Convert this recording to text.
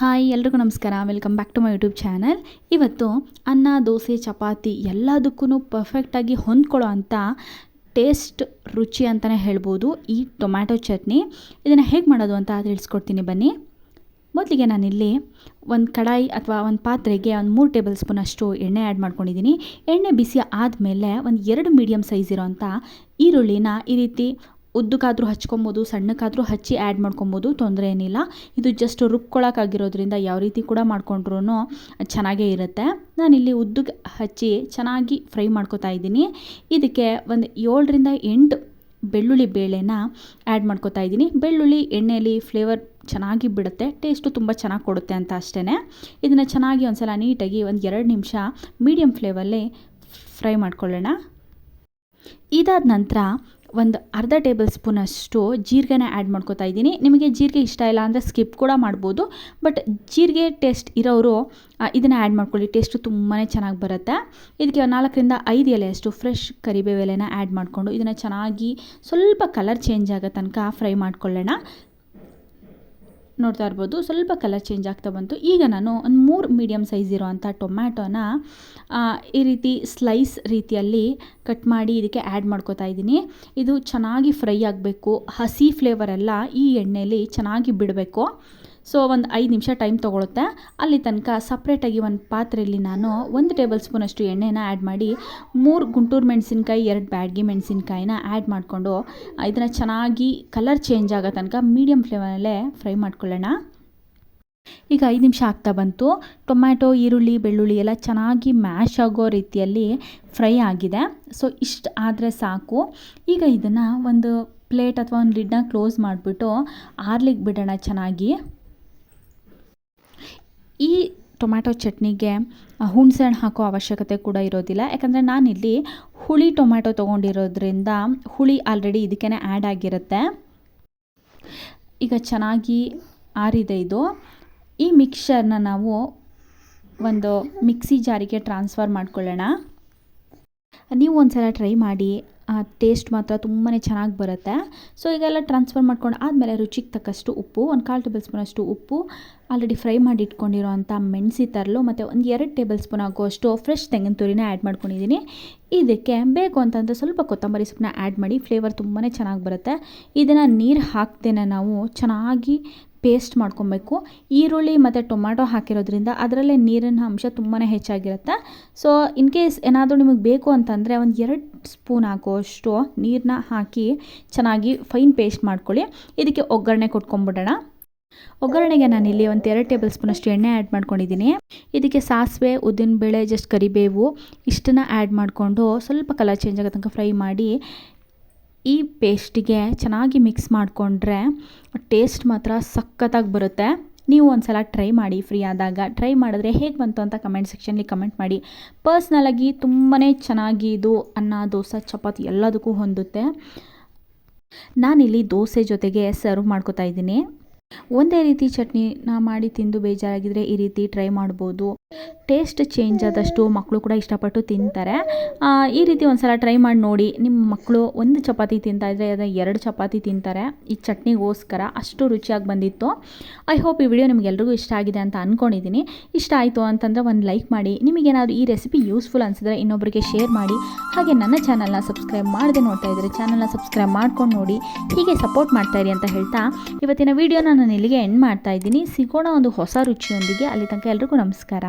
Hi, ಎಲ್ರಿಗೂ ನಮಸ್ಕಾರ. Welcome back to my YouTube channel ಇವತ್ತು ಅನ್ನ, ದೋಸೆ, ಚಪಾತಿ ಎಲ್ಲದಕ್ಕೂ ಪರ್ಫೆಕ್ಟಾಗಿ ಹೊಂದ್ಕೊಳ್ಳೋ ಅಂಥ ಟೇಸ್ಟ್ ರುಚಿ ಅಂತಲೇ ಹೇಳ್ಬೋದು ಈ ಟೊಮ್ಯಾಟೊ ಚಟ್ನಿ. ಇದನ್ನು ಹೇಗೆ ಮಾಡೋದು ಅಂತ ತಿಳಿಸ್ಕೊಡ್ತೀನಿ ಬನ್ನಿ. ಮೊದಲಿಗೆ ನಾನಿಲ್ಲಿ ಒಂದು ಕಡಾಯಿ ಅಥವಾ ಒಂದು ಪಾತ್ರೆಗೆ ಒಂದು ಮೂರು ಟೇಬಲ್ ಸ್ಪೂನ್ ಅಷ್ಟು ಎಣ್ಣೆ ಆ್ಯಡ್ ಮಾಡ್ಕೊಂಡಿದ್ದೀನಿ. ಎಣ್ಣೆ ಬಿಸಿ ಆದಮೇಲೆ ಒಂದು ಎರಡು ಮೀಡಿಯಮ್ ಸೈಜ್ ಇರೋಂಥ ಈರುಳ್ಳಿನ ಈ ರೀತಿ ಉದ್ದಕ್ಕಾದರೂ ಹಚ್ಕೊಬೋದು, ಸಣ್ಣಕ್ಕಾದರೂ ಹಚ್ಚಿ ಆ್ಯಡ್ ಮಾಡ್ಕೊಬೋದು, ತೊಂದರೆ ಏನಿಲ್ಲ. ಇದು ಜಸ್ಟ್ ರುಬ್ಕೊಳ್ಳೋಕ್ಕಾಗಿರೋದ್ರಿಂದ ಯಾವ ರೀತಿ ಕೂಡ ಮಾಡಿಕೊಂಡ್ರೂ ಚೆನ್ನಾಗೇ ಇರುತ್ತೆ. ನಾನಿಲ್ಲಿ ಉದ್ದಕ್ಕೆ ಹಚ್ಚಿ ಚೆನ್ನಾಗಿ ಫ್ರೈ ಮಾಡ್ಕೋತಾ ಇದ್ದೀನಿ. ಇದಕ್ಕೆ ಒಂದು ಏಳರಿಂದ ಎಂಟು ಬೆಳ್ಳುಳ್ಳಿ ಬೇಳೆನ ಆ್ಯಡ್ ಮಾಡ್ಕೋತಾ ಇದ್ದೀನಿ. ಬೆಳ್ಳುಳ್ಳಿ ಎಣ್ಣೆಯಲ್ಲಿ ಫ್ಲೇವರ್ ಚೆನ್ನಾಗಿ ಬಿಡುತ್ತೆ ಟೇಸ್ಟು ತುಂಬ ಚೆನ್ನಾಗಿ ಕೊಡುತ್ತೆ ಅಂತ ಅಷ್ಟೇ ಇದನ್ನು ಚೆನ್ನಾಗಿ ಒಂದು ಸಲ ನೀಟಾಗಿ ಒಂದು ಎರಡು ನಿಮಿಷ ಮೀಡಿಯಮ್ ಫ್ಲೇವಲ್ಲಿ ಫ್ರೈ ಮಾಡ್ಕೊಳ್ಳೋಣ. ಇದಾದ ನಂತರ ಒಂದು ಅರ್ಧ ಟೇಬಲ್ ಸ್ಪೂನಷ್ಟು ಜೀರಿಗೆನ ಆ್ಯಡ್ ಮಾಡ್ಕೊತಾ ಇದ್ದೀನಿ. ನಿಮಗೆ ಜೀರಿಗೆ ಇಷ್ಟ ಇಲ್ಲ ಅಂದರೆ ಸ್ಕಿಪ್ ಕೂಡ ಮಾಡ್ಬೋದು. ಬಟ್ ಜೀರಿಗೆ ಟೇಸ್ಟ್ ಇರೋರು ಇದನ್ನು ಆ್ಯಡ್ ಮಾಡ್ಕೊಳ್ಳಿ. ಟೇಸ್ಟು ತುಂಬಾ ಚೆನ್ನಾಗಿ ಬರುತ್ತೆ. ಇದಕ್ಕೆ ನಾಲ್ಕರಿಂದ ಐದು ಎಲೆಯಷ್ಟು ಫ್ರೆಶ್ ಕರಿಬೇವು ಎಲೆನ ಆ್ಯಡ್ ಮಾಡಿಕೊಂಡು ಇದನ್ನು ಚೆನ್ನಾಗಿ ಸ್ವಲ್ಪ ಕಲರ್ ಚೇಂಜ್ ಆಗೋ ತನಕ ಫ್ರೈ ಮಾಡ್ಕೊಳ್ಳೋಣ. ನೋಡ್ತಾ ಇರ್ಬೋದು. ಸ್ವಲ್ಪ ಕಲರ್ ಚೇಂಜ್ ಆಗ್ತಾ ಬಂತು. ಈಗ ನಾನು ಒಂದು ಮೂರು ಮೀಡಿಯಮ್ ಸೈಜ್ ಇರೋವಂಥ ಟೊಮ್ಯಾಟೋನ ಈ ರೀತಿ ಸ್ಲೈಸ್ ರೀತಿಯಲ್ಲಿ ಕಟ್ ಮಾಡಿ ಇದಕ್ಕೆ ಆ್ಯಡ್ ಮಾಡ್ಕೋತಾ ಇದ್ದೀನಿ. ಇದು ಚೆನ್ನಾಗಿ ಫ್ರೈ ಆಗಬೇಕು. ಹಸಿ ಫ್ಲೇವರೆಲ್ಲ ಈ ಎಣ್ಣೆಯಲ್ಲಿ ಚೆನ್ನಾಗಿ ಬಿಡಬೇಕು. ಸೊ ಒಂದು ಐದು ನಿಮಿಷ ಟೈಮ್ ತೊಗೊಳುತ್ತೆ. ಅಲ್ಲಿ ತನಕ ಸಪ್ರೇಟಾಗಿ ಒಂದು ಪಾತ್ರೆಯಲ್ಲಿ ನಾನು ಒಂದು ಟೇಬಲ್ ಸ್ಪೂನಷ್ಟು ಎಣ್ಣೆನ ಆ್ಯಡ್ ಮಾಡಿ ಮೂರು ಗುಂಟೂರು ಮೆಣಸಿನ್ಕಾಯಿ, ಎರಡು ಬ್ಯಾಡ್ಗಿ ಮೆಣಸಿನ್ಕಾಯಿನ ಆ್ಯಡ್ ಮಾಡಿಕೊಂಡು ಇದನ್ನು ಚೆನ್ನಾಗಿ ಕಲರ್ ಚೇಂಜ್ ಆಗೋ ತನಕ ಮೀಡಿಯಮ್ ಫ್ಲೇಮಲ್ಲೇ ಫ್ರೈ ಮಾಡ್ಕೊಳ್ಳೋಣ. ಈಗ ಐದು ನಿಮಿಷ ಆಗ್ತಾ ಬಂತು. ಟೊಮ್ಯಾಟೊ ಈರುಳ್ಳಿ, ಬೆಳ್ಳುಳ್ಳಿ ಎಲ್ಲ ಚೆನ್ನಾಗಿ ಮ್ಯಾಶ್ ಆಗೋ ರೀತಿಯಲ್ಲಿ ಫ್ರೈ ಆಗಿದೆ. ಸೊ ಇಷ್ಟು ಆದರೆ ಸಾಕು. ಈಗ ಇದನ್ನು ಒಂದು ಪ್ಲೇಟ್ ಅಥವಾ ಒಂದು ಲಿಡ್ನ ಕ್ಲೋಸ್ ಮಾಡಿಬಿಟ್ಟು ಆರ್ಲಿಕ್ಕೆ ಬಿಡೋಣ ಚೆನ್ನಾಗಿ. ಟೊಮ್ಯಾಟೊ ಚಟ್ನಿಗೆ ಹುಣಸೆ ಹಣ್ಣು ಹಾಕೋ ಅವಶ್ಯಕತೆ ಕೂಡ ಇರೋದಿಲ್ಲ. ಯಾಕಂದರೆ ನಾನಿಲ್ಲಿ ಹುಳಿ ಟೊಮ್ಯಾಟೊ ತೊಗೊಂಡಿರೋದ್ರಿಂದ ಹುಳಿ ಆಲ್ರೆಡಿ ಇದಕ್ಕೇ ಆ್ಯಡ್ ಆಗಿರುತ್ತೆ. ಈಗ ಚೆನ್ನಾಗಿ ಆರಿದೆ ಇದು. ಈ ಮಿಕ್ಸರ್ನ ನಾವು ಒಂದು ಮಿಕ್ಸಿ ಜಾರಿಗೆ ಟ್ರಾನ್ಸ್ಫರ್ ಮಾಡ್ಕೊಳ್ಳೋಣ. ನೀವು ಒಂದು ಸಲ ಟ್ರೈ ಮಾಡಿ. ಟೇಸ್ಟ್ ಮಾತ್ರ ತುಂಬಾ ಚೆನ್ನಾಗಿ ಬರುತ್ತೆ. ಸೊ ಈಗೆಲ್ಲ ಟ್ರಾನ್ಸ್ಫರ್ ಮಾಡ್ಕೊಂಡು ಆದಮೇಲೆ ರುಚಿಗೆ ತಕ್ಕಷ್ಟು ಉಪ್ಪು, ಒಂದು ಕಾಲು ಟೇಬಲ್ ಸ್ಪೂನ್ ಅಷ್ಟು ಉಪ್ಪು ಆಲ್ರೆಡಿ ಫ್ರೈ ಮಾಡಿ ಇಟ್ಕೊಂಡಿರೋ ಅಂಥ ಮೆಣಸಿ ತರಲು, ಮತ್ತು ಒಂದು ಎರಡು ಟೇಬಲ್ ಸ್ಪೂನ್ ಆಗುವಷ್ಟು ಫ್ರೆಶ್ ತೆಂಗಿನ ತುರಿನ ಆ್ಯಡ್ ಮಾಡ್ಕೊಂಡಿದ್ದೀನಿ ಇದಕ್ಕೆ ಬೇಕು ಅಂತಂದರೆ ಸ್ವಲ್ಪ ಕೊತ್ತಂಬರಿ ಸೊಪ್ಪನ್ನ ಆ್ಯಡ್ ಮಾಡಿ ಫ್ಲೇವರ್ ತುಂಬಾ ಚೆನ್ನಾಗಿ ಬರುತ್ತೆ. ಇದನ್ನು ನೀರು ಹಾಕ್ತೇನೆ ನಾವು ಚೆನ್ನಾಗಿ ಪೇಸ್ಟ್ ಮಾಡ್ಕೊಬೇಕು. ಈರುಳ್ಳಿ ಮತ್ತು ಟೊಮ್ಯಾಟೊ ಹಾಕಿರೋದ್ರಿಂದ ಅದರಲ್ಲೇ ನೀರಿನ ಅಂಶ ತುಂಬಾ ಹೆಚ್ಚಾಗಿರುತ್ತೆ. ಸೊ ಇನ್ ಕೇಸ್ ಏನಾದರೂ ನಿಮಗೆ ಬೇಕು ಅಂತಂದರೆ ಒಂದು ಎರಡು ಸ್ಪೂನ್ ಹಾಕುವಷ್ಟು ನೀರನ್ನ ಹಾಕಿ ಚೆನ್ನಾಗಿ ಫೈನ್ ಪೇಸ್ಟ್ ಮಾಡ್ಕೊಳ್ಳಿ. ಇದಕ್ಕೆ ಒಗ್ಗರಣೆ ಕೊಟ್ಕೊಂಬಿಡೋಣ ಒಗ್ಗರಣೆಗೆ ನಾನಿಲ್ಲಿ ಒಂದು ಎರಡು ಟೇಬಲ್ ಸ್ಪೂನಷ್ಟು ಎಣ್ಣೆ ಆ್ಯಡ್ ಮಾಡ್ಕೊಂಡಿದ್ದೀನಿ. ಇದಕ್ಕೆ ಸಾಸಿವೆ ಉದ್ದಿನಬೇಳೆ ಜಸ್ಟ್ ಕರಿಬೇವು ಇಷ್ಟನ್ನು ಆ್ಯಡ್ ಮಾಡಿಕೊಂಡು ಸ್ವಲ್ಪ ಕಲರ್ ಚೇಂಜ್ ಆಗೋ ತನಕ ಫ್ರೈ ಮಾಡಿ ಈ ಪೇಸ್ಟಿಗೆ ಚೆನ್ನಾಗಿ ಮಿಕ್ಸ್ ಮಾಡಿಕೊಂಡ್ರೆ ಟೇಸ್ಟ್ ಮಾತ್ರ ಸಖತ್ತಾಗಿ ಬರುತ್ತೆ. ನೀವು ಒಂದು ಸಲ ಟ್ರೈ ಮಾಡಿ, ಫ್ರೀ ಆದಾಗ. ಟ್ರೈ ಮಾಡಿದ್ರೆ ಹೇಗೆ ಬಂತು ಅಂತ ಕಮೆಂಟ್ ಸೆಕ್ಷನ್ಲಿ ಕಮೆಂಟ್ ಮಾಡಿ. ಪರ್ಸ್ನಲಾಗಿ ತುಂಬಾ ಚೆನ್ನಾಗಿ ಇದು ಅನ್ನ, ದೋಸೆ, ಚಪಾತಿ ಎಲ್ಲದಕ್ಕೂ ಹೊಂದುತ್ತೆ. ನಾನಿಲ್ಲಿ ದೋಸೆ ಜೊತೆಗೆ ಸರ್ವ್ ಮಾಡ್ಕೋತಾ ಇದ್ದೀನಿ. ಒಂದೇ ರೀತಿ ಚಟ್ನಿನ ಮಾಡಿ ತಿಂದು ಬೇಜಾರಾಗಿದ್ದರೆ ಈ ರೀತಿ ಟ್ರೈ ಮಾಡ್ಬೋದು. ಟೇಸ್ಟ್ ಚೇಂಜ್ ಆದಷ್ಟು ಮಕ್ಕಳು ಕೂಡ ಇಷ್ಟಪಟ್ಟು ತಿಂತಾರೆ. ಈ ರೀತಿ ಒಂದು ಸಲ ಟ್ರೈ ಮಾಡಿ ನೋಡಿ. ನಿಮ್ಮ ಮಕ್ಕಳು ಒಂದು ಚಪಾತಿ ತಿಂತಾಯಿದ್ರೆ ಅದೇ ಎರಡು ಚಪಾತಿ ತಿಂತಾರೆ. ಈ ಚಟ್ನಿಗೋಸ್ಕರ ಅಷ್ಟು ರುಚಿಯಾಗಿ ಬಂದಿತ್ತು. ಐ ಹೋಪ್ ಈ ವಿಡಿಯೋ ನಿಮಗೆಲ್ರಿಗೂ ಇಷ್ಟ ಆಗಿದೆ ಅಂತ ಅಂದ್ಕೊಂಡಿದ್ದೀನಿ ಇಷ್ಟ ಆಯಿತು ಅಂತಂದರೆ ಒಂದು ಲೈಕ್ ಮಾಡಿ. ನಿಮಗೇನಾದರೂ ಈ ರೆಸಿಪಿ ಯೂಸ್ಫುಲ್ ಅನಿಸಿದ್ರೆ ಇನ್ನೊಬ್ಬರಿಗೆ ಶೇರ್ ಮಾಡಿ. ಹಾಗೆ ನನ್ನ ಚಾನಲ್ನ ಸಬ್ಸ್ಕ್ರೈಬ್ ಮಾಡದೆ ನೋಡ್ತಾ ಇದ್ದರೆ ಚಾನಲ್ನ ಸಬ್ಸ್ಕ್ರೈಬ್ ಮಾಡ್ಕೊಂಡು ನೋಡಿ. ಹೀಗೆ ಸಪೋರ್ಟ್ ಮಾಡ್ತಾಯಿರಿ ಅಂತ ಹೇಳ್ತಾ ಇವತ್ತಿನ ವೀಡಿಯೋನ ನಾನು ಇಲ್ಲಿಗೆ ಎಂಡ್ ಮಾಡ್ತಾ ಇದ್ದೀನಿ. ಸಿಗೋಣ ಒಂದು ಹೊಸ ರುಚಿಯೊಂದಿಗೆ. ಅಲ್ಲಿ ತನಕ ಎಲ್ರಿಗೂ ನಮಸ್ಕಾರ.